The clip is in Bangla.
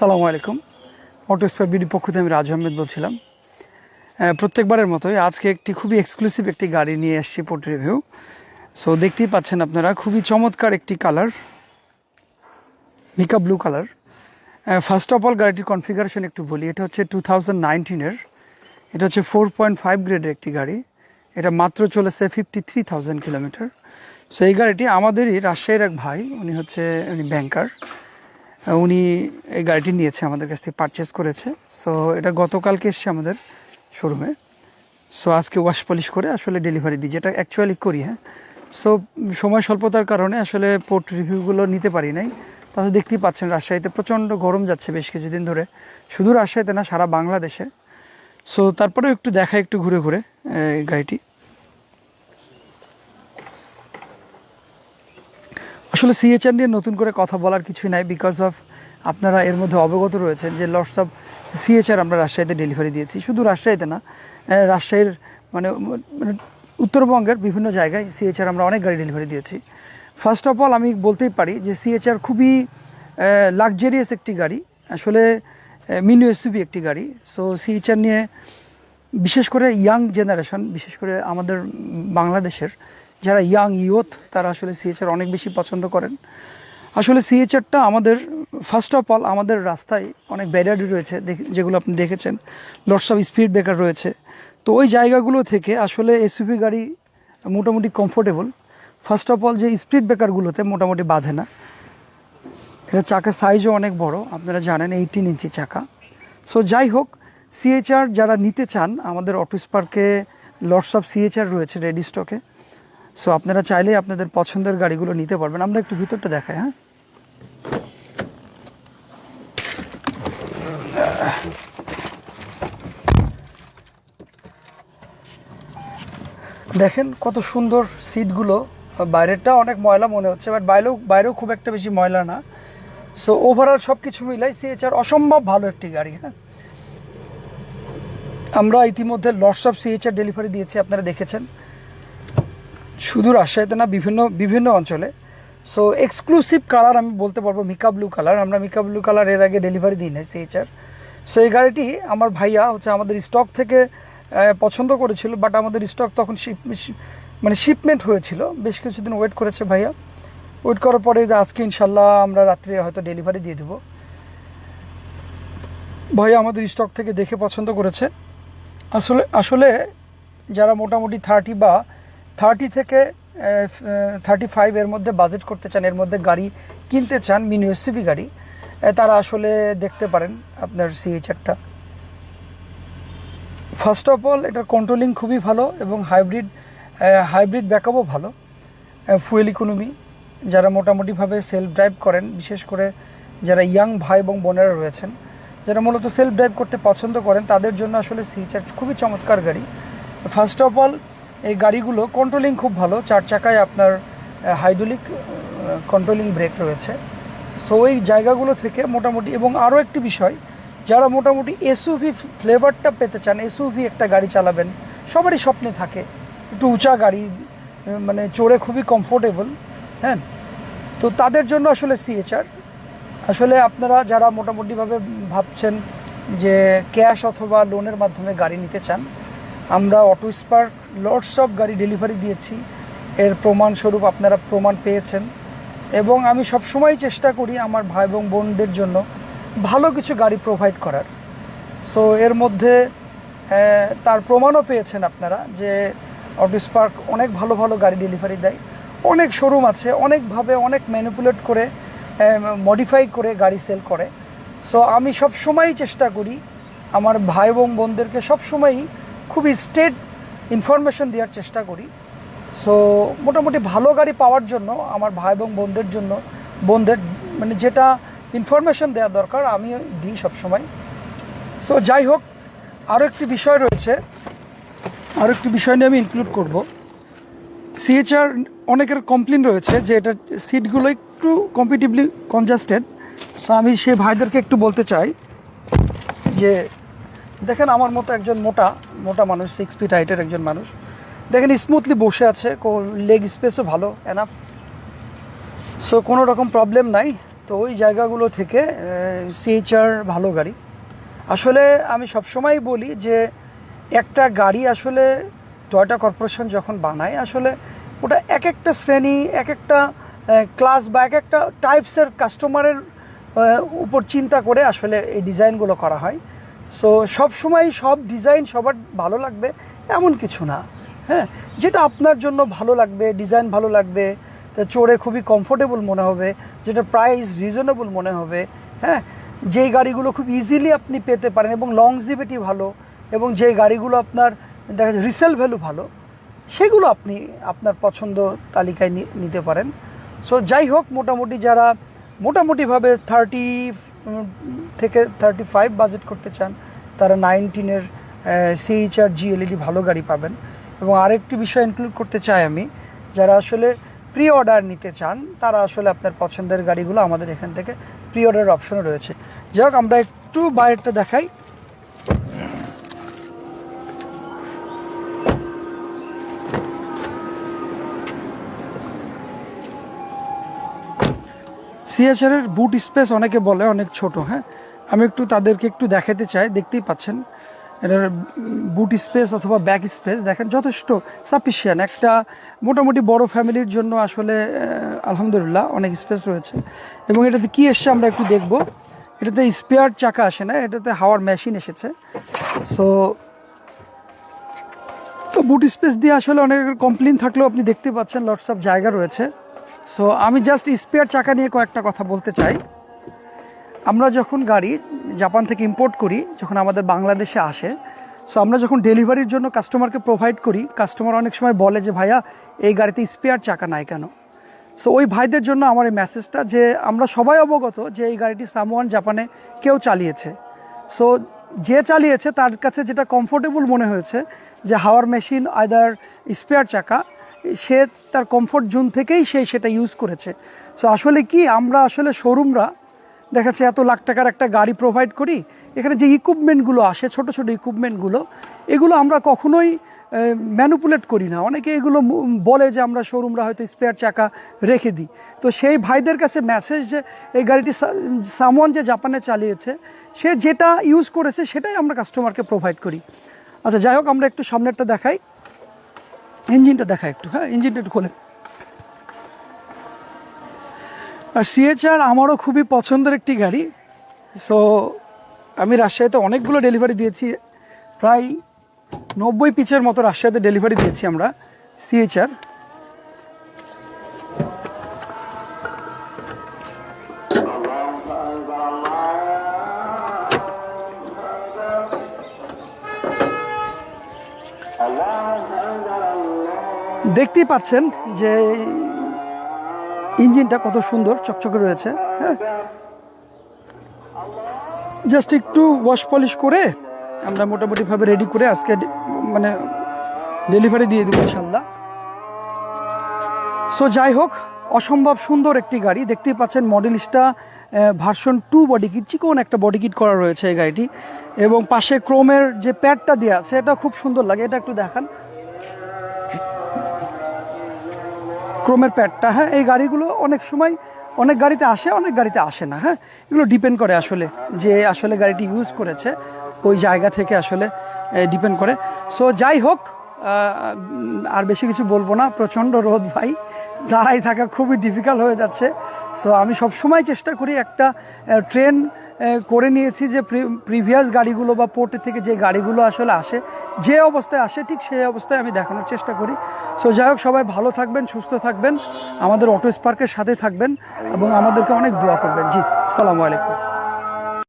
সালামু আলাইকুম। অটো স্পেয়ার বিডি পক্ষ থেকে আমি রাজ আহমেদ বলছিলাম। প্রত্যেকবারের মতোই আজকে একটি খুবই এক্সক্লুসিভ একটি গাড়ি নিয়ে এসেছি পোর্ট রিভিউ সো দেখতেই পাচ্ছেন আপনারা, খুবই চমৎকার একটি colour mica blue colour first of all গাড়িটির কনফিগারেশন একটু বলি, এটা হচ্ছে টু থাউজেন্ড নাইনটিনের এটা হচ্ছে ফোর পয়েন্ট ফাইভ গ্রেডের একটি গাড়ি। এটা মাত্র চলেছে fifty three thousand kilometre so এই গাড়িটি আমাদেরই, রাজশাহীর এক ভাই, উনি হচ্ছে, উনি ব্যাংকার উনি এই গাড়িটি নিয়েছে, আমাদের কাছ থেকে পারচেস করেছে। সো এটা গতকালকে এসছে আমাদের শোরুমে সো আজকে ওয়াশ পলিশ করে আসলে ডেলিভারি দিই, যেটা অ্যাকচুয়ালি করি হ্যাঁ। সো সময় স্বল্পতার কারণে আসলে পোর্ট রিভিউগুলো নিতে পারি নাই। তাতে দেখতেই পাচ্ছেন, রাজশাহীতে প্রচণ্ড গরম যাচ্ছে বেশ কিছুদিন ধরে। শুধু রাজশাহীতে না, সারা বাংলাদেশে। সো তারপরেও একটু দেখা একটু ঘুরে ঘুরে, এই গাড়িটি। আসলে সিএচআর নিয়ে নতুন করে কথা বলার কিছুই নাই বিকজ অফ আপনারা এর মধ্যে অবগত রয়েছেন যে লটস অফ সিএচআর আমরা রাজশাহীতে ডেলিভারি দিয়েছি। শুধু রাজশাহীতে না রাজশাহীর মানে মানে উত্তরবঙ্গের বিভিন্ন জায়গায় সিএচআর আমরা অনেক গাড়ি ডেলিভারি দিয়েছি। ফার্স্ট অফ অল আমি বলতেই পারি যে সিএচআর খুবই লাক্সারিয়াস একটি গাড়ি। আসলে মিনি এসইউভি একটি গাড়ি। সো সিএচআর নিয়ে বিশেষ করে ইয়াং জেনারেশন বিশেষ করে আমাদের বাংলাদেশের যারা ইয়াং ইয়ুথ তারা আসলে সিএচআর অনেক বেশি পছন্দ করেন। আসলে সিএচআরটা আমাদের ফার্স্ট অফ অল আমাদের রাস্তায় অনেক ব্যারিয়ারি রয়েছে যেগুলো আপনি দেখেছেন। লটস অফ স্পিড ব্রেকার রয়েছে। তো ওই জায়গাগুলো থেকে আসলে এসইউভি গাড়ি মোটামুটি কমফোর্টেবল ফার্স্ট অফ অল যে স্পিড ব্রেকারগুলোতে মোটামুটি বাঁধে না। এটা চাকার সাইজও অনেক বড়, আপনারা জানেন এইটিন ইঞ্চি চাকা। সো যাই হোক সিএচআর যারা নিতে চান, আমাদের অটোস পার্কে লটস অফ সিএচআর রয়েছে রেডি স্টকে সো আপনারা চাইলেই আপনাদের পছন্দের গাড়িগুলো নিতে পারবেন। আমরা একটু ভিতরটা দেখাই হ্যাঁ? দেখেন কত সুন্দর সিটগুলো। বাইরেরটা অনেক ময়লা মনে হচ্ছে, বাট বাইরেও বাইরেও খুব একটা বেশি ময়লা না। সো ওভারঅল সব কিছু মিলাই সিএচআর অসম্ভব ভালো একটি গাড়ি হ্যাঁ? আমরা ইতিমধ্যে লটস অফ সিএচআর ডেলিভারি দিয়েছি, আপনারা দেখেছেন। শুধু রাজশাহীতে না, বিভিন্ন বিভিন্ন অঞ্চলে। সো এক্সক্লুসিভ কালার আমি বলতে পারব মিকা ব্লু কালার আমরা মিকা ব্লু কালারের আগে ডেলিভারি দিই না সিএচআর সো এই গাড়িটি আমার ভাইয়া হচ্ছে আমাদের স্টক থেকে পছন্দ করেছিল বাট আমাদের স্টক তখন শিপ মানে শিপমেন্ট হয়েছিল। বেশ কিছুদিন ওয়েট করেছে ভাইয়া। ওয়েট করার পরে আজকে ইনশাল্লাহ আমরা রাত্রে হয়তো ডেলিভারি দিয়ে দেবো। ভাইয়া আমাদের স্টক থেকে দেখে পছন্দ করেছে। আসলে আসলে যারা মোটামুটি থার্টি বা থার্টি থেকে থার্টি ফাইভ এর মধ্যে বাজেট করতে চান, এর মধ্যে গাড়ি কিনতে চান, মিনি এসিবি গাড়ি তারা আসলে দেখতে পারেন আপনার সিএইচআরটা ফার্স্ট অফ অল এটার কন্ট্রোলিং খুবই ভালো এবং হাইব্রিড হাইব্রিড ব্যাকআপও ভালো ফুয়েল ইকোনমি যারা মোটামুটিভাবে সেলফ ড্রাইভ করেন, বিশেষ করে যারা ইয়াং ভাই এবং বোনেরা রয়েছেন, যারা মূলত সেলফ ড্রাইভ করতে পছন্দ করেন, তাদের জন্য আসলে সি চার্জ খুবই চমৎকার গাড়ি। ফার্স্ট অফ অল এই গাড়িগুলো কন্ট্রোলিং খুব ভালো। চার চাকায় আপনার হাইড্রোলিক কন্ট্রোলিং ব্রেক রয়েছে। সো ওই জায়গাগুলো থেকে মোটামুটি এবং আরও একটি বিষয়, যারা মোটামুটি এসইউভি ফ্লেভারটা পেতে চান এসইউভি একটা গাড়ি চালাবেন, সবারই স্বপ্নে থাকে। একটু উঁচা গাড়ি মানে চড়ে খুবই কমফোর্টেবল হ্যাঁ? তো তাদের জন্য আসলে সিএচআর আসলে আপনারা যারা মোটামুটিভাবে ভাবছেন যে ক্যাশ অথবা লোনের মাধ্যমে গাড়ি নিতে চান আমরা অটো স্পার্ক লটস অফ গাড়ি ডেলিভারি দিয়েছি। এর প্রমাণস্বরূপ আপনারা প্রমাণ পেয়েছেন। এবং আমি সবসময় চেষ্টা করি আমার ভাই এবং বোনদের জন্য ভালো কিছু গাড়ি প্রোভাইড করার। সো এর মধ্যে তার প্রমাণও পেয়েছেন আপনারা যে অটো স্পার্ক অনেক ভালো ভালো গাড়ি ডেলিভারি দেয়। অনেক শোরুম আছে, অনেকভাবে অনেক ম্যানিপুলেট করে মডিফাই করে গাড়ি সেল করে। সো আমি সব সময়ই চেষ্টা করি আমার ভাই এবং বোনদেরকে সবসময়ই খুবই স্টেট ইনফরমেশন দেওয়ার চেষ্টা করি। সো মোটামুটি ভালো গাড়ি পাওয়ার জন্য, আমার ভাই এবং বোনদের জন্য, বোনদের মানে যেটা ইনফরমেশন দেওয়া দরকার, আমি দিই সবসময়। সো যাই হোক আরও একটি বিষয় রয়েছে। আরও একটি বিষয় নিয়ে আমি ইনক্লুড করব। সিএচআর অনেকের কমপ্লেন রয়েছে যে এটা সিটগুলো একটু কম্পিটিভলি কনজাস্টেড সো আমি সেই ভাইদেরকে একটু বলতে চাই যে দেখেন আমার মতো একজন মোটা মোটা মানুষ সিক্স ফিট হাইটের একজন মানুষ। দেখেন স্মুথলি বসে আছে লেগ স্পেসও ভালো এনাফ সো কোনো রকম প্রবলেম নাই। তো ওই জায়গাগুলো থেকে সিএইচআর ভালো গাড়ি। আসলে আমি সবসময় বলি যে, একটা গাড়ি আসলে টয়টা কর্পোরেশন যখন বানায়, আসলে ওটা এক একটা শ্রেণি এক একটা ক্লাস বা এক একটা টাইপসের কাস্টমারের উপর চিন্তা করে আসলে এই ডিজাইনগুলো করা হয়। সো সব সময় সব ডিজাইন সবার ভালো লাগবে, এমন কিছু না। হ্যাঁ যেটা আপনার জন্য ভালো লাগবে ডিজাইন ভালো লাগবে, তা চড়ে খুবই কমফোর্টেবল মনে হবে, যেটা প্রাইস রিজনেবল মনে হবে। হ্যাঁ যেই গাড়িগুলো খুব ইজিলি আপনি পেতে পারেন এবং লংজিভিটি ভালো এবং যে গাড়িগুলো আপনার দেখা যায় রিসেল ভ্যালু ভালো, সেগুলো আপনি আপনার পছন্দ তালিকায় নিতে পারেন। সো যাই হোক, মোটামুটি যারা মোটামুটিভাবে থার্টি থেকে থার্টি ফাইভ বাজেট করতে চান, তারা নাইনটিনের সিএইচআর জিএলইডি ভালো গাড়ি পাবেন। এবং আরেকটি বিষয় ইনক্লুড করতে চাই আমি, যারা আসলে প্রি অর্ডার নিতে চান, তারা আসলে আপনার পছন্দের গাড়িগুলো আমাদের এখান থেকে প্রি অর্ডার অপশনও রয়েছে। যাই হোক, আমরা একটু বাইরেটা দেখাই। সিএচআর এর বুট স্পেস অনেকে বলে, অনেক ছোট হ্যাঁ? আমি একটু তাদেরকে একটু দেখাতে চাই, দেখতেই পাচ্ছেন। এটার বুট স্পেস অথবা ব্যাক স্পেস দেখেন, যথেষ্ট সাফিসিয়ান একটা মোটামুটি বড় ফ্যামিলির জন্য আসলে আলহামদুলিল্লাহ, অনেক স্পেস রয়েছে। এবং এটাতে কি এসছে আমরা একটু দেখব। এটাতে স্পেয়ার চাকা আসে না, এটাতে হাওয়ার মেশিন এসেছে। সো তো বুট স্পেস দিয়ে আসলে অনেক কমপ্লেন থাকলেও আপনি দেখতে পাচ্ছেন লটস অফ জায়গা রয়েছে। সো আমি জাস্ট স্পেয়ার চাকা নিয়ে কয়েকটা কথা বলতে চাই। আমরা যখন গাড়ি জাপান থেকে ইম্পোর্ট করি, যখন আমাদের বাংলাদেশে আসে সো আমরা যখন ডেলিভারির জন্য কাস্টমারকে প্রোভাইড করি কাস্টমার অনেক সময় বলে যে, ভাইয়া, এই গাড়িতে স্পেয়ার চাকা নাই কেন? সো ওই ভাইদের জন্য আমার এই মেসেজটা যে, আমরা সবাই অবগত যে, এই গাড়িটি সামওয়ান জাপানে কেউ চালিয়েছে। সো যে চালিয়েছে, তার কাছে যেটা কমফোর্টেবল মনে হয়েছে, যে, হাওয়ার মেশিন আইদার স্পেয়ার চাকা সে তার কমফোর্ট জোন থেকেই সে সেটা ইউজ করেছে। সো আসলে কি, আমরা আসলে শোরুমরা দেখাচ্ছে এত লাখ টাকার একটা গাড়ি প্রোভাইড করি, এখানে যে ইকুইপমেন্টগুলো আসে, ছোট ছোট ইকুইপমেন্টগুলো এগুলো আমরা কখনোই ম্যানুপুলেট করি না। অনেকে এগুলো বলে যে আমরা শোরুমরা হয়তো স্পেয়ার চাকা রেখে দিই। তো সেই ভাইদের কাছে মেসেজ যে, এই গাড়িটি সামওয়ান যে জাপানে চালিয়েছে, সে যেটা ইউজ করেছে, সেটাই আমরা কাস্টমারকে প্রোভাইড করি। আচ্ছা যাই হোক, আমরা একটু সামনেরটা দেখাই। ইঞ্জিনটা দেখা একটু হ্যাঁ ইঞ্জিনটা একটু খোলে আর সিএচআর আমারও খুবই পছন্দের একটি গাড়ি। সো আমি রাজশাহীতে অনেকগুলো ডেলিভারি দিয়েছি, প্রায় নব্বই পিচের মতো রাজশাহীতে ডেলিভারি দিয়েছি আমরা সিএচআর দেখতেই পাচ্ছেন যে ইঞ্জিনটা কত সুন্দর, চকচকে রয়েছে হ্যাঁ? জাস্ট একটু ওয়াশ পলিশ করে আমরা মোটামুটিভাবে রেডি করে আজকে মানে ডেলিভারি দিয়ে দেবো ইনশাল্লাহ সো যাই হোক, অসম্ভব সুন্দর একটি গাড়ি। দেখতেই পাচ্ছেন Modellista version two body kit চিকন একটা বডি কিট করা রয়েছে এই গাড়িটি। এবং পাশে ক্রোমের যে প্যাডটা দেওয়া আছে, এটা খুব সুন্দর লাগে। এটা একটু দেখান। ক্রোমের প্যাডটা হ্যাঁ এই গাড়িগুলো অনেক সময় অনেক গাড়িতে আসে, অনেক গাড়িতে আসে না হ্যাঁ। এগুলো ডিপেন্ড করে আসলে যে আসলে গাড়িটি ইউজ করেছে, ওই জায়গা থেকে আসলে ডিপেন্ড করে। সো যাই হোক আর বেশি কিছু বলব না, প্রচণ্ড রোদ ভাই। দাঁড়াই থাকা খুবই ডিফিকাল্ট হয়ে যাচ্ছে। সো আমি সবসময় চেষ্টা করি একটা ট্রেন করে নিয়েছি যে প্রিভিয়াস গাড়িগুলো বা পোর্টে থেকে যে গাড়িগুলো আসলে আসে, যে অবস্থায় আসে, ঠিক সেই অবস্থায় আমি দেখানোর চেষ্টা করি। সো যাই হোক, সবাই ভালো থাকবেন, সুস্থ থাকবেন, আমাদের অটো স্পার্কের সাথে থাকবেন এবং আমাদেরকে অনেক দোয়া করবেন। জি সালামু আলাইকুম।